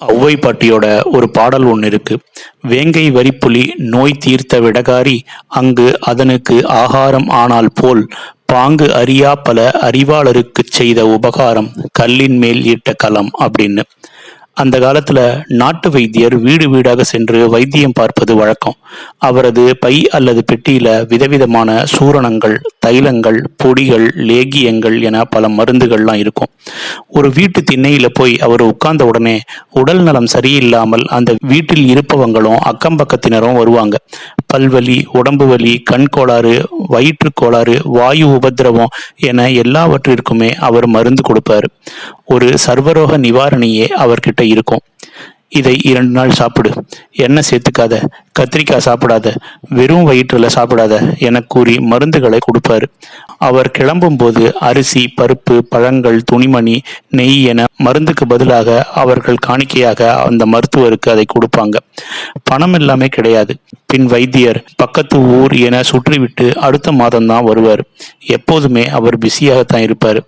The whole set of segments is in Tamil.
ஔவை பாட்டியோட ஒரு பாடல் ஒன்று இருக்கு. வேங்கை வரிப்புலி நோய் தீர்த்த விடகாரி அங்கு அதனுக்கு ஆகாரம் ஆனால் போல் பாங்கு அறியா பல அறிவாளருக்குச் செய்த உபகாரம் கல்லின் மேல் ஈட்ட களம் அப்படின்னு. அந்த காலத்துல நாட்டு வைத்தியர் வீடு வீடாக சென்று வைத்தியம் பார்ப்பது வழக்கம். அவரது பை அல்லது பெட்டியில விதவிதமான சூரணங்கள் தைலங்கள் பொடிகள் லேகியங்கள் என பல மருந்துகள்லாம் இருக்கும். ஒரு வீட்டு திண்ணையில போய் அவர் உட்கார்ந்த உடனே உடல் நலம் சரியில்லாமல் அந்த வீட்டில் இருப்பவங்களும் அக்கம் பக்கத்தினரும் வருவாங்க. பல்வலி உடம்பு வலி கண் கோளாறு வயிற்று கோளாறு வாயு உபதிரவம் என எல்லாவற்றிற்குமே அவர் மருந்து கொடுப்பார். ஒரு சர்வரோக நிவாரணியே அவர்கிட்ட இருக்கும். இதை இரண்டு நாள் சாப்பிடு. எண்ணெய் சேர்த்துக்காத. கத்திரிக்காய் சாப்பிடாத. வெறும் வயிற்றுல சாப்பிடாத என கூறி மருந்துகளை கொடுப்பாரு. அவர் கிளம்பும் போது அரிசி பருப்பு பழங்கள் துணிமணி நெய் என மருந்துக்கு பதிலாக அவர்கள் காணிக்கையாக அந்த மருத்துவருக்கு அதை கொடுப்பாங்க. பணம் எல்லாமே கிடையாது. பின் வைத்தியர் பக்கத்து ஊர் என சுற்றிவிட்டு அடுத்த மாதம்தான் வருவார். எப்போதுமே அவர் பிஸியாகத்தான் இருப்பார்.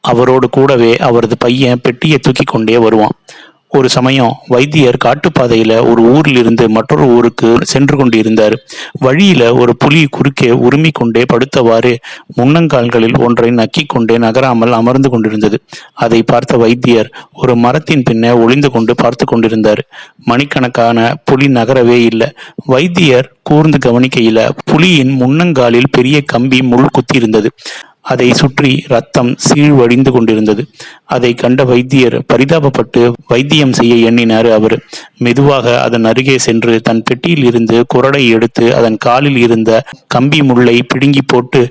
அவரோடு கூடவே அவரது பையன் பெட்டியை தூக்கி கொண்டே வருவான். ஒரு சமயம் வைத்தியர் காட்டுப்பாதையில ஒரு ஊரில் இருந்து மற்றொரு ஊருக்கு சென்று கொண்டிருந்தார். வழியில ஒரு புலி குறுக்கே உரிமை கொண்டே படுத்தவாறு முன்னங்கால்களில் ஒன்றை நக்கிக் கொண்டே நகராமல் அமர்ந்து கொண்டிருந்தது. அதை பார்த்த வைத்தியர் ஒரு மரத்தின் பின்னே ஒளிந்து கொண்டு பார்த்து கொண்டிருந்தார். மணிக்கணக்கான புலி நகரவே இல்லை. வைத்தியர் கூர்ந்து கவனிக்கையில புலியின் முன்னங்காலில் பெரிய கம்பி முள் குத்தி இருந்தது அதை சுற்றி ரத்தம் சீழ்வடிந்து கொண்டிருந்தது. அதை கண்ட வைத்தியர் பரிதாபப்பட்டு வைத்தியம் செய்ய எண்ணினார் அவர். மெதுவாக அதன் அருகே சென்று தன் பெட்டியில் இருந்து குரடை எடுத்து அதன் காலில் இருந்த கம்பி முள்ளை பிடுங்கி போட்டு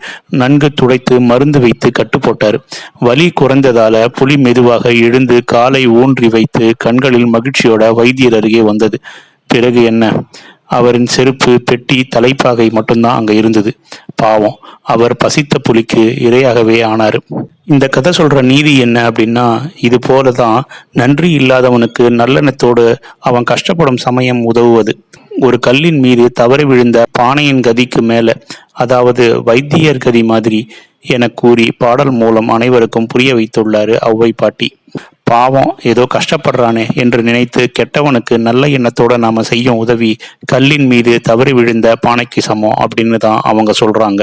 நன்கு துடைத்து மருந்து வைத்து கட்டு போட்டார். வலி குறைந்ததால புலி மெதுவாக எழுந்து காலை ஊன்றி வைத்து கண்களில் மகிழ்ச்சியோட வைத்தியர் அருகே வந்தது. பிறகு என்ன? அவரின் செருப்பு பெட்டி தலைப்பாகை மட்டும்தான் அங்கே இருந்தது. பாவம் அவர் பசித்த புலிக்கு இரையாகவே ஆனார். இந்த கதை சொல்கிற நீதி என்ன அப்படின்னா இது போல தான் நன்றி இல்லாதவனுக்கு நல்லெண்ணத்தோடு அவன் கஷ்டப்படும் சமயம் உதவுவது. ஒரு கல்லின் மீது தவறி விழுந்த பானையின் கதிக்கு மேலே அதாவது வைத்தியர் கதி மாதிரி என கூறி பாடல் மூலம் அனைவருக்கும் புரிய வைத்துள்ளார் ஔவை பாட்டி. பாவம் ஏதோ கஷ்டப்படுறானே என்று நினைத்து கெட்டவனுக்கு நல்ல எண்ணத்தோட நாம செய்யும் உதவி கல்லின் மீது தவறி விழுந்த பானைக்கு சமம் அப்படின்னு தான் அவங்க சொல்றாங்க.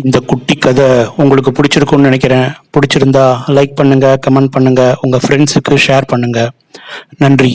இந்த குட்டி கதை உங்களுக்கு பிடிச்சிருக்கும்னு நினைக்கிறேன். பிடிச்சிருந்தா லைக் பண்ணுங்க கமெண்ட் பண்ணுங்க உங்க ஃப்ரெண்ட்ஸுக்கு ஷேர் பண்ணுங்க. நன்றி.